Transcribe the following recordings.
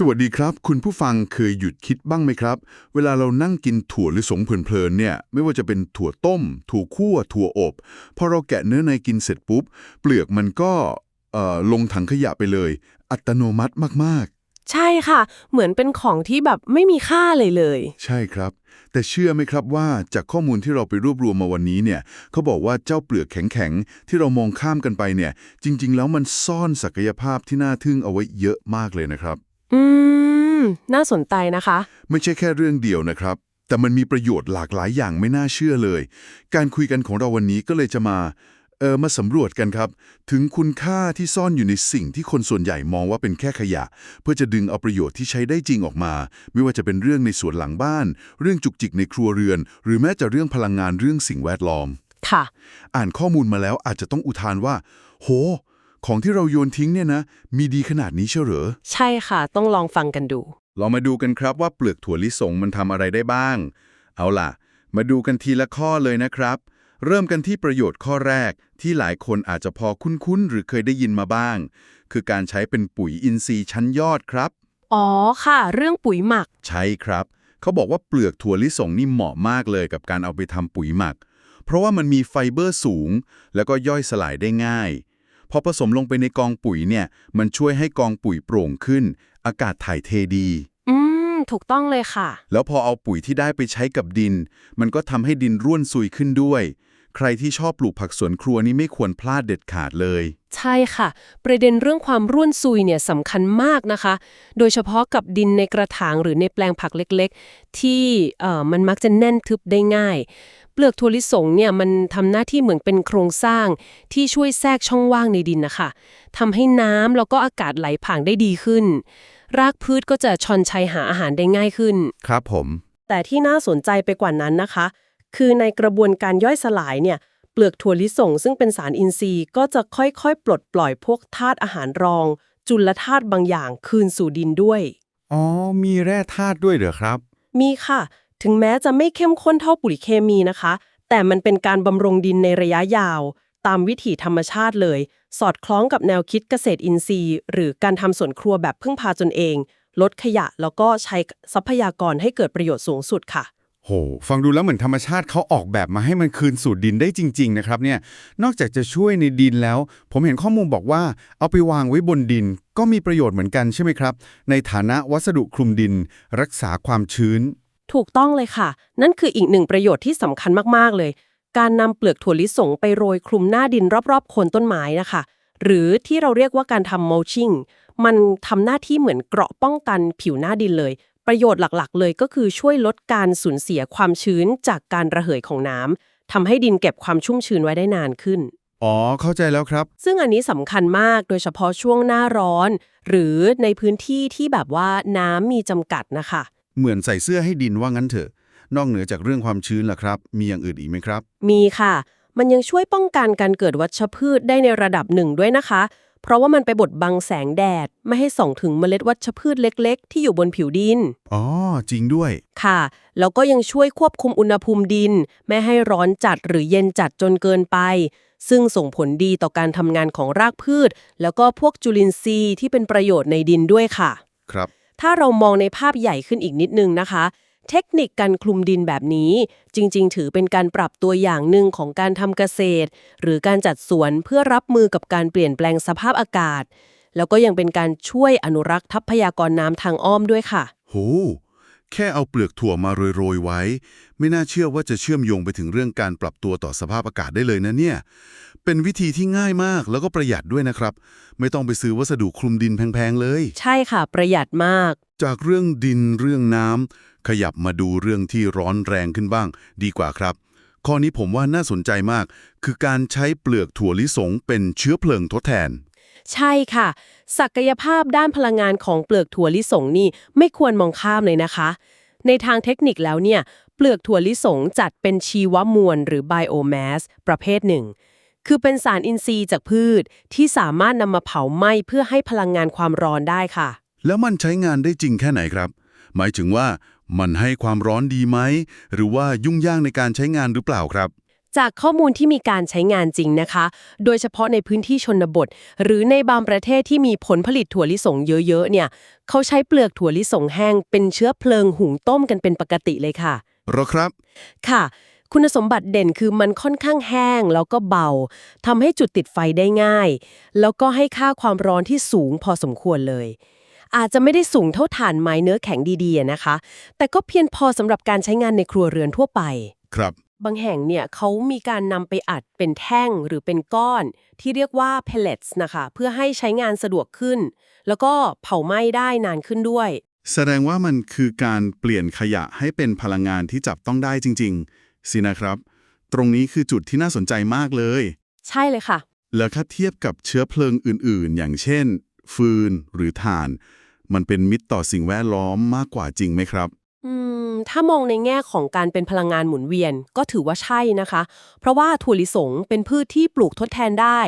สวัสดีครับ คุณผู้ฟังเคยหยุดคิดบ้างไหมครับ เวลาเรานั่งกินถั่วหรือสงเพลินๆเนี่ย ไม่ว่าจะเป็นถั่วต้ม ถั่วคั่ว ถั่วอบ พอเราแกะเนื้อในกินเสร็จปุ๊บ เปลือกมันก็เอ่อลงถังขยะไปเลย อัตโนมัติมากใช่ค่ะ เหมือนเป็นของที่แบบไม่มีค่าเลยเลยๆใช่ครับ แต่เชื่อไหมครับว่าจากข้อมูลที่เราไปรวบรวมมาวันนี้เนี่ยเขาบอกว่าเจ้าเปลือกแข็งๆที่เรามองข้ามกันไปเนี่ย จริง ๆ แล้วมันซ่อนศักยภาพที่น่าทึ่งเอาไว้เยอะมากเลยนะครับอื ม น่าสนใจนะคะ ไม่ใช่แค่เรื่องเดียวนะครับ แต่มันมีประโยชน์หลากหลายอย่างไม่น่าเชื่อเลย การคุยกันของเราวันนี้ก็เลยจะมาเออมาสำรวจกันครับ ถึงคุณค่าที่ซ่อนอยู่ในสิ่งที่คนส่วนใหญ่มองว่าเป็นแค่ขยะ เพื่อจะดึงเอาประโยชน์ที่ใช้ได้จริงออกมา ไม่ว่าจะเป็นเรื่องในสวนหลังบ้าน เรื่องจุกจิกในครัวเรือน หรือแม้แต่เรื่องพลังงานเรื่องสิ่งแวดล้อม ค่ะ อ่านข้อมูลมาแล้วอาจจะต้องอุทานว่า โห ของที่เราโยนทิ้งเนี่ยนะ มีดีขนาดนี้เชียวเหรอ ใช่ค่ะ ต้องลองฟังกันดูลองมาดูกันครับว่าเปลือกถั่วลิสงมันทำอะไรได้บ้าง เอาล่ะ มาดูกันทีละข้อเลยนะครับ เริ่มกันที่ประโยชน์ข้อแรกที่หลายคนอาจจะพอคุ้นๆหรือเคยได้ยินมาบ้าง คือการใช้เป็นปุ๋ยอินทรีย์ชั้นยอดครับ อ๋อค่ะ เรื่องปุ๋ยหมัก ใช่ครับ เขาบอกว่าเปลือกถั่วลิสงนี่เหมาะมากเลยกับการเอาไปทำปุ๋ยหมัก เพราะว่ามันมีไฟเบอร์สูง แล้วก็ย่อยสลายได้ง่าย พอผสมลงไปในกองปุ๋ยเนี่ย มันช่วยให้กองปุ๋ยโปร่งขึ้น อากาศถ่ายเทดี อืม ถูกต้องเลยค่ะ แล้วพอเอาปุ๋ยที่ได้ไปใช้กับดิน มันก็ทำให้ดินร่วนซุยขึ้นด้วย ใครที่ชอบปลูกผักสวนครัวนี่ไม่ควรพลาดเด็ดขาดเลย ใช่ค่ะ ประเด็นเรื่องความร่วนซุยเนี่ยสำคัญมากนะคะ โดยเฉพาะกับดินในกระถางหรือในแปลงผักเล็กๆ ที่เอ่อมันมักจะแน่นทึบได้ง่าย เปลือกถั่วลิสงเนี่ยมันทำหน้าที่เหมือนเป็นโครงสร้างที่ช่วยแทรกช่องว่างในดินนะคะทำให้น้ำแล้วก็อากาศไหลผ่านได้ดีขึ้น รากพืชก็จะชอนชัยหาอาหารได้ง่ายขึ้น ครับผม แต่ที่น่าสนใจไปกว่านั้นนะคะ คือในกระบวนการย่อยสลายเนี่ยเปลือกถั่วลิสงซึ่งเป็นสารอินทรีย์ก็จะค่อยๆ ปลดปล่อยพวกธาตุอาหารรอง จุลธาตุบางอย่างคืนสู่ดินด้วย อ๋อ มีแร่ธาตุด้วยเหรอครับ มีค่ะ ถึงแม้จะไม่เข้มข้นเท่าปุ๋ยเคมีนะคะ แต่มันเป็นการบำรุงดินในระยะยาว ตามวิถีธรรมชาติเลย สอดคล้องกับแนวคิดเกษตรอินทรีย์ หรือการทำสวนครัวแบบพึ่งพาตนเอง ลดขยะแล้วก็ใช้ทรัพยากรให้เกิดประโยชน์สูงสุดค่ะ โห ฟังดูแล้วเหมือนธรรมชาติเขาออกแบบมาให้มันคืนสู่ดินได้จริง ๆ นะครับเนี่ย นอกจากจะช่วยในดินแล้ว ผมเห็นข้อมูลบอกว่า เอาไปวางไว้บนดิน ก็มีประโยชน์เหมือนกันใช่ไหมครับ ในฐานะวัสดุคลุมดิน รักษาความชื้น ถูกต้องเลยค่ะ นั่นคืออีกหนึ่งประโยชน์ที่สำคัญมากๆเลย การนำเปลือกถั่วลิสงไปโรยคลุมหน้าดินรอบๆโคนต้นไม้นะคะ หรือที่เราเรียกว่าการทำ mulching มันทำหน้าที่เหมือนเกราะป้องกันผิวหน้าดินเลย ประโยชน์หลักๆ เลยก็คือช่วยลดการสูญเสียความชื้นจากการระเหยของน้ำทำให้ดินเก็บความชุ่มชื้นไว้ได้นานขึ้น อ๋อ เข้าใจแล้วครับ ซึ่งอันนี้สำคัญมากโดยเฉพาะช่วงหน้าร้อน หรือในพื้นที่ที่แบบว่าน้ำมีจำกัดนะคะ เหมือนใส่เสื้อให้ดินว่างั้นเถอะ นอกเหนือจากเรื่องความชื้นล่ะครับ มีอย่างอื่นอีกไหมครับ มีค่ะ มันยังช่วยป้องกันการเกิดวัชพืชได้ในระดับหนึ่งด้วยนะคะ เพราะว่ามันไปบดบังแสงแดด ไม่ให้ส่องถึงเมล็ดวัชพืชเล็ก ๆ ที่อยู่บนผิวดิน อ๋อ จริงด้วย ค่ะ แล้วก็ยังช่วยควบคุมอุณหภูมิดิน ไม่ให้ร้อนจัดหรือเย็นจัดจนเกินไป ซึ่งส่งผลดีต่อการทำงานของรากพืช แล้วก็พวกจุลินทรีย์ที่เป็นประโยชน์ในดินด้วยค่ะ ครับ ถ้าเรามองในภาพใหญ่ขึ้นอีกนิดนึงนะคะ เทคนิคการคลุมดินแบบนี้ จริง ๆ ถือเป็นการปรับตัวอย่างหนึ่งของการทำเกษตร หรือการจัดสวนเพื่อรับมือกับการเปลี่ยนแปลงสภาพอากาศ แล้วก็ยังเป็นการช่วยอนุรักษ์ทรัพยากรน้ำทางอ้อมด้วยค่ะ โห แค่เอาเปลือกถั่วมาโรยๆไว้ ไม่น่าเชื่อว่าจะเชื่อมโยงไปถึงเรื่องการปรับตัวต่อสภาพอากาศได้เลยนะเนี่ย เป็นวิธีที่ง่ายมากแล้วก็ประหยัดด้วยนะครับ ไม่ต้องไปซื้อวัสดุคลุมดินแพงๆเลย ใช่ค่ะ ประหยัดมาก จากเรื่องดินเรื่องน้ำ ขยับมาดูเรื่องที่ร้อนแรงขึ้นบ้าง ดีกว่าครับ ข้อนี้ผมว่าน่าสนใจมาก คือการใช้เปลือกถั่วลิสงเป็นเชื้อเพลิงทดแทน ใช่ค่ะ ศักยภาพด้านพลังงานของเปลือกถั่วลิสงนี่ไม่ควรมองข้ามเลยนะคะ ในทางเทคนิคแล้วเนี่ย เปลือกถั่วลิสงจัดเป็นชีวมวลหรือไบโอแมสประเภทหนึ่งคือเป็นสารอินทรีย์จากพืชที่สามารถนำมาเผาไหม้เพื่อให้พลังงานความร้อนได้ค่ะ แล้วมันใช้งานได้จริงแค่ไหนครับ หมายถึงว่า มันให้ความร้อนดีไหม หรือว่ายุ่งยากในการใช้งานหรือเปล่าครับ จากข้อมูลที่มีการใช้งานจริงนะคะ โดยเฉพาะในพื้นที่ชนบท หรือในบางประเทศที่มีผลผลิตถั่วลิสงเยอะๆเนี่ย เขาใช้เปลือกถั่วลิสงแห้งเป็นเชื้อเพลิงหุงต้มกันเป็นปกติเลยค่ะเหรอครับ ค่ะคุณสมบัติเด่นคือมันค่อนข้างแห้งแล้วก็เบาทำให้จุดติดไฟได้ง่าย แล้วก็ให้ค่าความร้อนที่สูงพอสมควรเลย อาจจะไม่ได้สูงเท่าถ่านไม้เนื้อแข็งดีๆอะนะคะ แต่ก็เพียงพอสำหรับการใช้งานในครัวเรือนทั่วไป ครับ บางแห่งเนี่ยเขามีการนำไปอัดเป็นแท่งหรือเป็นก้อน ที่เรียกว่า pellets นะคะ เพื่อให้ใช้งานสะดวกขึ้น แล้วก็เผาไหม้ได้นานขึ้นด้วย แสดงว่ามันคือการเปลี่ยนขยะให้เป็นพลังงานที่จับต้องได้จริง ๆ สินะครับ ตรงนี้คือจุดที่น่าสนใจมากเลย ใช่เลยค่ะ แล้วถ้าเทียบกับเชื้อเพลิงอื่น ๆ อย่างเช่น ฟืนหรือถ่าน มันเป็นมิตรต่อสิ่งแวดล้อมมากกว่าจริงไหมครับ อืม ถ้ามองในแง่ของการเป็นพลังงานหมุนเวียนก็ถือว่าใช่นะคะ เพราะว่าถั่วลิสงเป็นพืชที่ปลูกทดแทนได้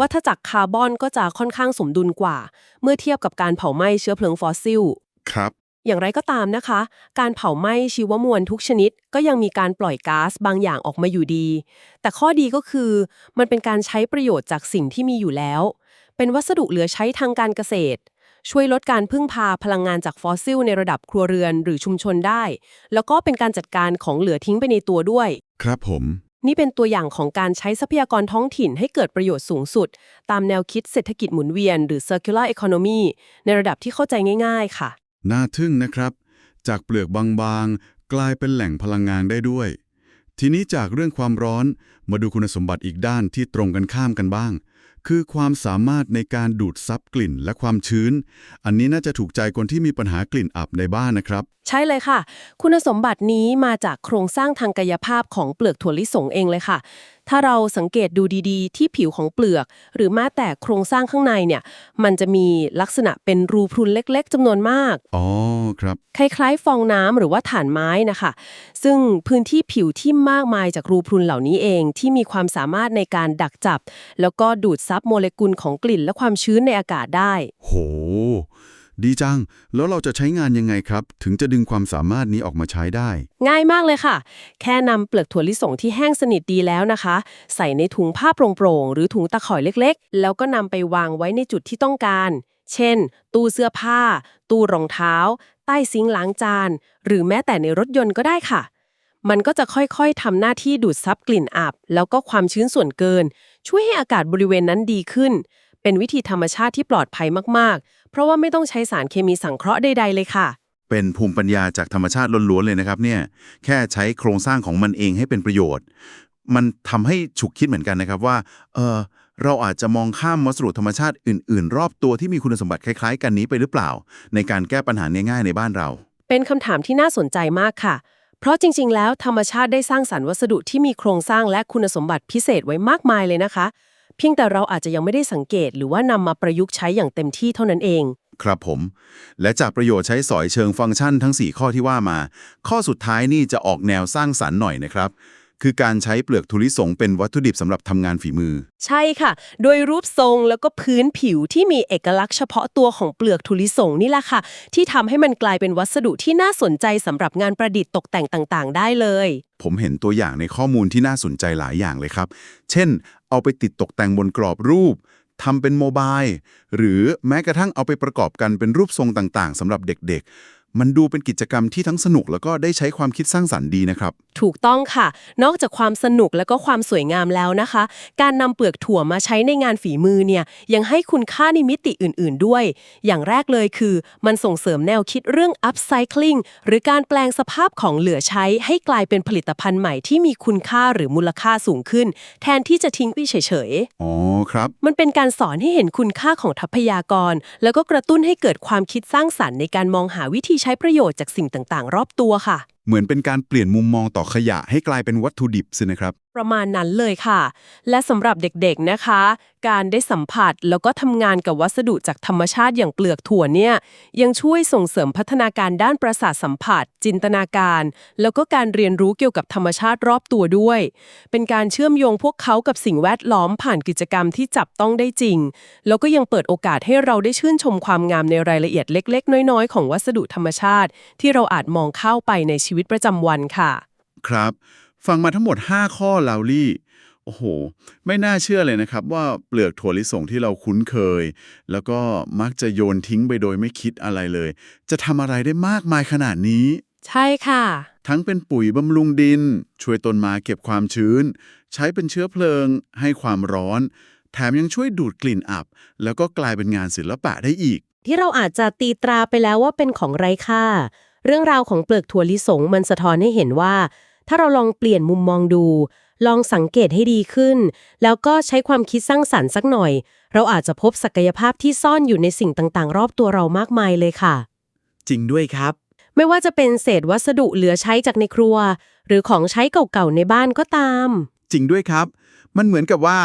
วัฏจักรคาร์บอนก็จะค่อนข้างสมดุลกว่า เมื่อเทียบกับการเผาไหม้เชื้อเพลิงฟอสซิล ครับ อย่างไรก็ตามนะคะ การเผาไหม้ชีวมวลทุกชนิด ก็ยังมีการปล่อยก๊าซบางอย่างออกมาอยู่ดี แต่ข้อดีก็คือ มันเป็นการใช้ประโยชน์จากสิ่งที่มีอยู่แล้ว เป็นวัสดุเหลือใช้ทางการเกษตร ช่วยลดการพึ่งพาพลังงานจากฟอสซิลในระดับครัวเรือนหรือชุมชนได้ แล้วก็เป็นการจัดการของเหลือทิ้งไปในตัวด้วย ครับผม นี่เป็นตัวอย่างของการใช้ทรัพยากรท้องถิ่นให้เกิดประโยชน์สูงสุด ตามแนวคิดเศรษฐกิจหมุนเวียน หรือ circular economy ในระดับที่เข้าใจง่าย ๆ ค่ะ น่าทึ่งนะครับ จากเปลือกบางๆ กลายเป็นแหล่งพลังงานได้ด้วย ทีนี้จากเรื่องความร้อนมาดูคุณสมบัติอีกด้านที่ตรงกันข้ามกันบ้าง คือความสามารถในการดูดซับกลิ่นและความชื้น อันนี้น่าจะถูกใจคนที่มีปัญหากลิ่นอับในบ้านนะครับ ใช่เลยค่ะ คุณสมบัตินี้มาจากโครงสร้างทางกายภาพของเปลือกถั่วลิสงเองเลยค่ะ ถ้าเราสังเกตดูดีๆ ที่ผิวของเปลือก หรือแม้แต่โครงสร้างข้างในเนี่ย มันจะมีลักษณะเป็นรูพรุนเล็กๆจำนวนมาก อ๋อครับ คล้ายๆ ฟองน้ำหรือว่าถ่านไม้นะคะ ซึ่งพื้นที่ผิวที่มากมายจากรูพรุนเหล่านี้เอง ที่มีความสามารถในการดักจับ แล้วก็ดูดซับโมเลกุลของกลิ่นและความชื้นในอากาศได้ โห ดีจัง แล้วเราจะใช้งานยังไงครับ ถึงจะดึงความสามารถนี้ออกมาใช้ได้ ง่ายมากเลยค่ะ แค่นำเปลือกถั่วลิสงที่แห้งสนิทดีแล้วนะคะ ใส่ในถุงผ้าโปร่งๆ หรือถุงตะข่อยเล็กๆ แล้วก็นำไปวางไว้ในจุดที่ต้องการ เช่น ตู้เสื้อผ้า ตู้รองเท้า ใต้ซิงค์ล้างจาน หรือแม้แต่ในรถยนต์ก็ได้ค่ะ มันก็จะค่อยๆทำหน้าที่ดูดซับกลิ่นอับ แล้วก็ความชื้นส่วนเกิน ช่วยให้อากาศบริเวณนั้นดีขึ้น เป็นวิธีธรรมชาติที่ปลอดภัยมากๆ เพราะว่าไม่ต้องใช้สารเคมีสังเคราะห์ใดๆเลยค่ะ เป็นภูมิปัญญาจากธรรมชาติล้วนๆเลยนะครับเนี่ยแค่ใช้โครงสร้างของมันเองให้เป็นประโยชน์ มันทำให้ฉุกคิดเหมือนกันนะครับว่าเออเราอาจจะมองข้ามวัสดุธรรมชาติอื่น ๆ รอบตัวที่มีคุณสมบัติคล้าย ๆ กันนี้ไปหรือเปล่า ในการแก้ปัญหาง่ายๆในบ้านเรา เป็นคำถามที่น่าสนใจมากค่ะ เพราะจริง ๆ แล้วธรรมชาติได้สร้างสรรค์วัสดุที่มีโครงสร้างและคุณสมบัติพิเศษไว้มากมายเลยนะคะ เพียงแต่เราอาจจะยังไม่ได้สังเกต หรือว่านำมาประยุกต์ใช้อย่างเต็มที่เท่านั้นเอง ครับผม และจากประโยชน์ใช้สอยเชิงฟังก์ชันทั้ง 4 ข้อที่ว่ามา ข้อสุดท้ายนี่จะออกแนวสร้างสรรค์หน่อยนะครับ คือการใช้เปลือกทุลิสงเป็นวัตถุดิบสำหรับทำงานฝีมือ ใช่ค่ะ โดยรูปทรงแล้วก็พื้นผิวที่มีเอกลักษณ์เฉพาะตัวของเปลือกทุลิสงนี่แหละค่ะ ที่ทำให้มันกลายเป็นวัสดุที่น่าสนใจสำหรับงานประดิษฐ์ตกแต่งต่างๆ ได้เลย ผมเห็นตัวอย่างในข้อมูลที่น่าสนใจหลายอย่างเลยครับ เช่น เอาไปติดตกแต่งบนกรอบรูปทำเป็นโมบายหรือแม้กระทั่งเอาไปประกอบกันเป็นรูปทรงต่างๆสำหรับเด็กๆ มันดูเป็นกิจกรรมที่ทั้งสนุกแล้วก็ได้ใช้ความคิดสร้างสรรค์ดีนะครับ ถูกต้องค่ะ นอกจากความสนุกและก็ความสวยงามแล้วนะคะ การนำเปลือกถั่วมาใช้ในงานฝีมือเนี่ยยังให้คุณค่าในมิติอื่น ๆ ด้วย อย่างแรกเลยคือ มันส่งเสริมแนวคิดเรื่อง upcycling หรือการแปลงสภาพของเหลือใช้ให้กลายเป็นผลิตภัณฑ์ใหม่ที่มีคุณค่าหรือมูลค่าสูงขึ้น แทนที่จะทิ้งไปเฉยๆอ๋อครับมันเป็นการสอนให้เห็นคุณค่าของทรัพยากร แล้วก็กระตุ้นให้เกิดความคิดสร้างสรรค์ในการมองหาวิธีใช้ประโยชน์จากสิ่งต่างๆ รอบตัวค่ะ เหมือนเป็นการเปลี่ยนมุมมองต่อขยะให้กลายเป็นวัตถุดิบสินะครับ ประมาณนั้นเลยค่ะ และสำหรับเด็กๆนะคะ การได้สัมผัสแล้วก็ทำงานกับวัสดุจากธรรมชาติอย่างเปลือกถั่วเนี่ย ยังช่วยส่งเสริมพัฒนาการด้านประสาทสัมผัส จินตนาการ แล้วก็การเรียนรู้เกี่ยวกับธรรมชาติรอบตัวด้วย เป็นการเชื่อมโยงพวกเขากับสิ่งแวดล้อมผ่านกิจกรรมที่จับต้องได้จริง แล้วก็ยังเปิดโอกาสให้เราได้ชื่นชมความงามในรายละเอียดเล็ก ๆ น้อยๆ ของวัสดุธรรมชาติ ที่เราอาจมองเข้าไปในชีวิตประจำวันค่ะ ครับ ฟังมาทั้งหมด 5 ข้อลาวลี่ โอ้โห ไม่น่าเชื่อเลยนะครับ ว่าเปลือกถั่วลิสงที่เราคุ้นเคย แล้วก็มักจะโยนทิ้งไปโดยไม่คิดอะไรเลย จะทำอะไรได้มากมายขนาดนี้ ใช่ค่ะ ทั้งเป็นปุ๋ยบำรุงดิน ช่วยต้นไม้เก็บความชื้น ใช้เป็นเชื้อเพลิง ให้ความร้อน แถมยังช่วยดูดกลิ่นอับ แล้วก็กลายเป็นงานศิลปะได้อีก ที่เราอาจจะตีตราไปแล้วว่าเป็นของไร้ค่า เรื่องราวของเปลือกถั่วลิสงมันสะท้อนให้เห็นว่า ถ้าเราลองเปลี่ยนมุมมองดู ลองสังเกตให้ดีขึ้น แล้วก็ใช้ความคิดสร้างสรรค์สักหน่อย เราอาจจะพบศักยภาพที่ซ่อนอยู่ในสิ่งต่างๆ รอบตัวเรามากมายเลยค่ะ จริงด้วยครับ ไม่ว่าจะเป็นเศษวัสดุเหลือใช้จากในครัว หรือของใช้เก่าๆในบ้านก็ตาม จริงด้วยครับ มันเหมือนกับว่า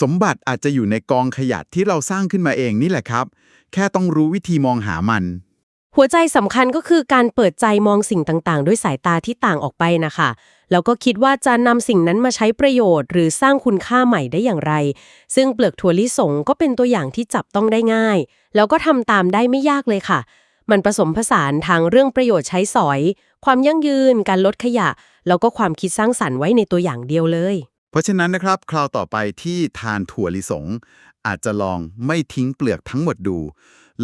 สมบัติอาจจะอยู่ในกองขยะที่เราสร้างขึ้นมาเองนี่แหละครับ แค่ต้องรู้วิธีมองหามัน หัวใจสำคัญก็คือการเปิดใจมองสิ่งต่างๆ ด้วยสายตาที่ต่างออกไปนะคะ แล้วก็คิดว่าจะนำสิ่งนั้นมาใช้ประโยชน์ หรือสร้างคุณค่าใหม่ได้อย่างไร ซึ่งเปลือกถั่วลิสงก็เป็นตัวอย่างที่จับต้องได้ง่าย แล้วก็ทำตามได้ไม่ยากเลยค่ะ มันผสมผสานทางเรื่องประโยชน์ใช้สอย ความยั่งยืน การลดขยะ แล้วก็ความคิดสร้างสรรค์ไว้ในตัวอย่างเดียวเลย เพราะฉะนั้นนะครับ คราวต่อไปที่ทานถั่วลิสง อาจจะลองไม่ทิ้งเปลือกทั้งหมดดู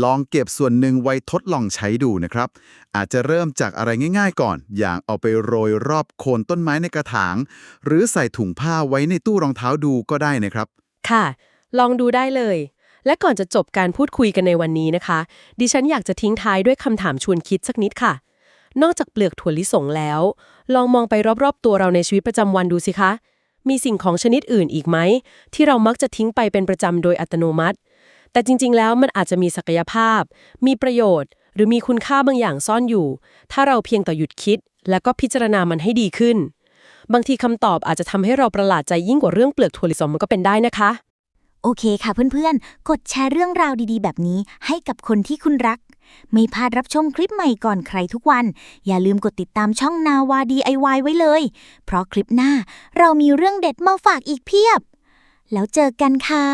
ลองเก็บส่วนหนึ่งไว้ทดลองใช้ดูนะครับ อาจจะเริ่มจากอะไรง่าย ๆ ก่อน อย่างเอาไปโรยรอบโคนต้นไม้ในกระถาง หรือใส่ถุงผ้าไว้ในตู้รองเท้าดูก็ได้นะครับ ค่ะ ลองดูได้เลย และก่อนจะจบการพูดคุยกันในวันนี้นะคะ ดิฉันอยากจะทิ้งท้ายด้วยคำถามชวนคิดสักนิดค่ะ นอกจากเปลือกถั่วลิสงแล้ว ลองมองไปรอบๆ ตัวเราในชีวิตประจำวันดูสิคะมีสิ่งของชนิดอื่นอีกไหม ที่เรามักจะทิ้งไปเป็นประจำโดยอัตโนมัติ แต่จริง ๆ แล้วมันอาจจะมีศักยภาพ มีประโยชน์ หรือมีคุณค่าบางอย่างซ่อนอยู่ ถ้าเราเพียงแต่หยุดคิด และก็พิจารณามันให้ดีขึ้น บางทีคำตอบอาจจะทำให้เราประหลาดใจยิ่งกว่าเรื่องเปลือกถั่วลิสงมันก็เป็นได้นะคะ โอเคค่ะเพื่อนๆ กดแชร์เรื่องราวดีๆ แบบนี้ให้กับคนที่คุณรัก ไม่พลาดรับชมคลิปใหม่ก่อนใครทุกวัน อย่าลืมกดติดตามช่องนาวา DIY ไว้เลย เพราะคลิปหน้าเรามีเรื่องเด็ดมาฝากอีกเพียบ แล้วเจอกันค่ะ